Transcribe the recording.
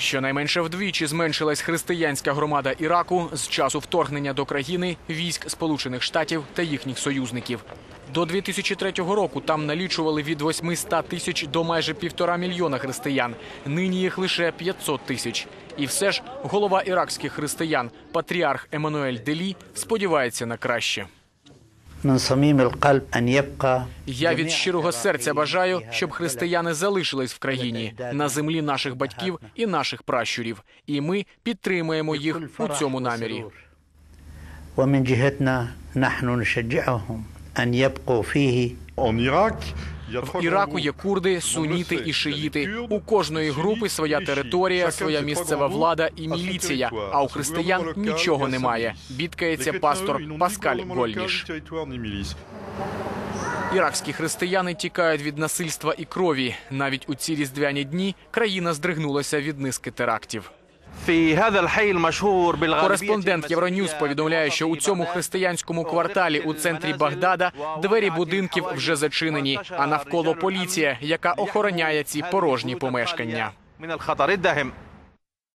Щонайменше вдвічі зменшилась християнська громада Іраку з часу вторгнення до країни військ Сполучених Штатів та їхніх союзників. До 2003 року там налічували від 800 тисяч до майже півтора мільйона християн. Нині їх лише 500 тисяч. І все ж голова іракських християн, патріарх Еммануель Делі, сподівається на краще. Я від جميع щирого серця бажаю, العراقيين щоб في هذا християни залишились в країні на землі наших батьків і наших пращурів. І ми підтримуємо їх بكل у فرح цьому намірі. وسرور. ومن جهتنا نحن نشجعهم أن يبقوا فيه En Irak, il y a в Іраку є курди, суніти і шиїти. У кожної групи своя територія, своя місцева влада і міліція. А у християн нічого немає. Бідкається пастор Паскаль Гольніш. Іракські християни тікають від насильства і крові. Навіть у ці різдвяні дні країна здригнулася від низки терактів. Кореспондент Євроньюз повідомляє, що у цьому християнському кварталі у центрі Багдада двері будинків вже зачинені, а навколо поліція, яка охороняє ці порожні помешкання.